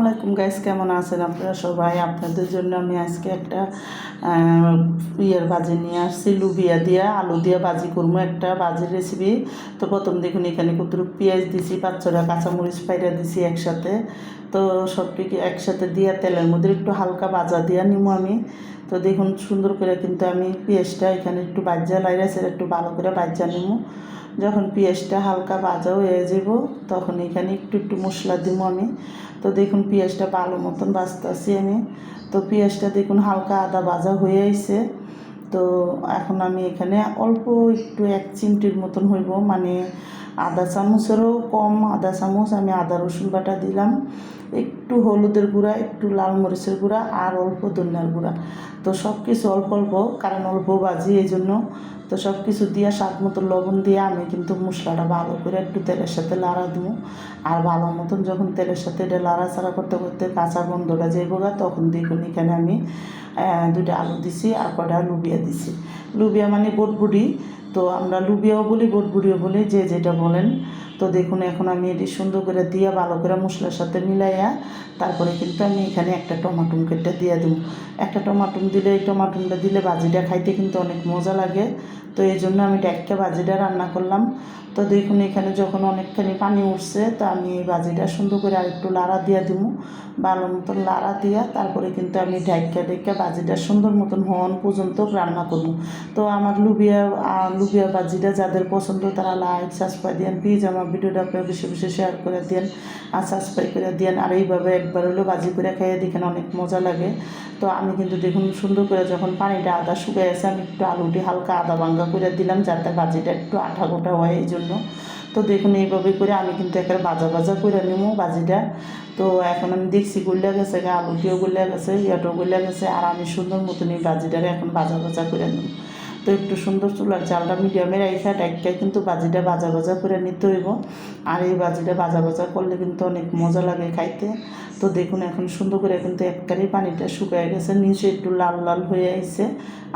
আলাইকুম গাইস কেমন আছেন আপনারা সবাই? আপনাদের জন্য আমি আজকে একটা ইয়ের ভাজি নিয়ে আসছি, লুবিয়া দিয়া, আলু দিয়া ভাজি করব একটা ভাজির রেসিপি তো প্রথম দেখুন এখানে কতটুকু পেঁয়াজ দিছি, পাঁচ ছটা কাঁচামরিচ পাইরা দিছি একসাথে। তো সব সবটিকে একসাথে দিয়া তেলের মধ্যে একটু হালকা বাজা দিয়া নিবো আমি। তো দেখুন, সুন্দর করে কিন্তু আমি পেঁয়াজটা এখানে একটু বাজ্যা লাইরাছে একটু ভালো করে বাজ্যা নিবো যখন পেঁয়াজটা হালকা বাজা হয়ে যাব তখন এখানে একটু একটু মশলা দিব আমি। তো দেখুন, পেঁয়াজটা ভালো মতন বাজতেছি আমি। তো পেঁয়াজটা দেখুন, হালকা আদা বাজা হয়ে আইছে। তো এখন আমি এখানে অল্প একটু এক চিমটির মতন হইব মানে আধা চামচেরও কম আধা চামচ আমি আদা রসুন বাটা দিলাম। একটু হলুদের গুঁড়া, একটু লাল মরিচের গুঁড়া আর অল্প ধনিয়ার গুঁড়া। তো সব কিছু অল্প অল্প, কারণ অল্প বাজি এই জন্য তো সব কিছু দিয়ে স্বাদ মতো লবণ দিয়ে আমি কিন্তু মশলাটা ভালো করে একটু তেলের সাথে লাড়া দেবো। আর ভালো মতন যখন তেলের সাথে এটা লাড়াচাড়া করতে করতে কাঁচা গন্ধটা যাইব গা তখন দেখুন এখানে আমি দুইটা আলু দিছি আর কটা লুবিয়া দিছি। লুবিয়া মানে বটবুড়ি তো আমরা লুবিয়াও বলি, বটবুড়িও বলি, যে যেটা বলেন। তো দেখুন, এখন আমি এটি সুন্দর করে দিয়ে ভালো করে মশলার সাথে মিলাইয়া তারপরে কিন্তু আমি এখানে একটা টমাটুম কেটে দিয়ে দেবো। একটা টমাটুম দিলে, এই টমাটুমটা দিলে ভাজিটা খাইতে কিন্তু অনেক মজা লাগে। তো এই জন্য আমি ডাক্কা ভাজিটা রান্না করলাম। তো দেখুন, এখানে যখন অনেকখানি পানি উঠছে, তো আমি এই ভাজিটা সুন্দর করে আরেকটু লাড়া দিয়ে দিব। ভালো মতন লাড়া দিয়া তারপরে কিন্তু আমি ঢাক্কা ঢাক্কা ভাজিটা সুন্দর মতন হওয়ান পর্যন্ত রান্না করব। তো আমার লুবিয়া আহ, লুবিয়া ভাজিটা যাদের পছন্দ তারা লাইক সাবস্ক্রাইব দিয়েন প্লিজ আমার ভিডিওটা আপনারা বেশি বেশি শেয়ার করে দেন আর সাবস্ক্রাইব করে দেন আর এইভাবে একবার হলেও ভাজি করে খেয়ে দেখেন অনেক মজা লাগে। তো আমি কিন্তু দেখুন সুন্দর করে যখন পানিটা আদা শুকিয়ে গেছে আমি একটু আলুটি হালকা আদা ভাঙ্গা করে দিলাম যাতে ভাজিটা একটু আঠা গোটা হয় এই জন্য। তো দেখুন এইভাবে করে আমি কিন্তু একবার ভাজা ভাজা করে নেব ভাজিটা তো এখন আমি দেখছি গুলিয়া গেছে আলুটিও গুলিয়া গেছে ইয়াটাও গুলিয়া গেছে আর আমি সুন্দর মতন এই ভাজিটারে এখন ভাজা ভাজা করে নেব। তো একটু সুন্দর চুলার চালটা মিডিয়ামে রেখে ডাইকা কিন্তু বাজিটা বাজা বাজা করে নিতে হইব। আর এই বাজিটা বাজা বাজা করলে কিন্তু অনেক মজা লাগে খাইতে। তো দেখুন এখন সুন্দর করে কিন্তু একবারই পানিটা শুকিয়ে গেছে, নিচে একটু লাল লাল হয়ে আইছে।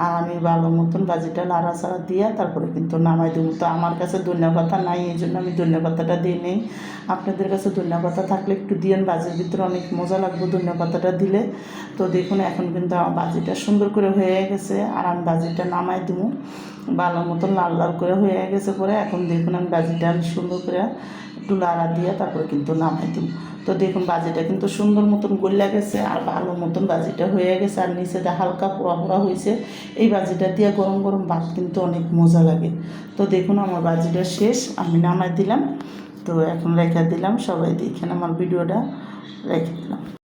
আর আমি ভালো মতন বাজিটা লাড়া চাড়া দিয়া তারপরে কিন্তু নামাই দেবো। তো আমার কাছে ধনিয়া পাতা নাই, এই জন্য আমি ধনিয়া পাতাটা দিই নেই। আপনাদের কাছে ধনিয়া পাতা থাকলে একটু দিয়েন, বাজির ভিতরে অনেক মজা লাগবে ধনিয়া পাতাটা দিলে। তো দেখুন এখন কিন্তু আমার বাজিটা সুন্দর করে হয়ে গেছে। আর আমি বাজিটা নামাই দেবো ভালো মতন লাল লাল করে হয়ে গেছে পরে। এখন দেখুন আমি বাজিটা সুন্দর করে একটু লাড়া দিয়ে তারপরে কিন্তু নামাই দেবো। তো দেখুন বাজিটা কিন্তু সুন্দর মতন গলিয়া গেছে আর ভালো মতন বাজিটা হয়ে গেছে আর নিচেটা হালকা পোড়া পোড়া হয়েছে এই বাজিটা দিয়ে গরম গরম ভাত কিন্তু অনেক মজা লাগে। তো দেখুন আমার বাজিটা শেষ, আমি নামাই দিলাম। তো এখন রেখে দিলাম, সবাই দেখেন আমার ভিডিওটা রেখে দিলাম।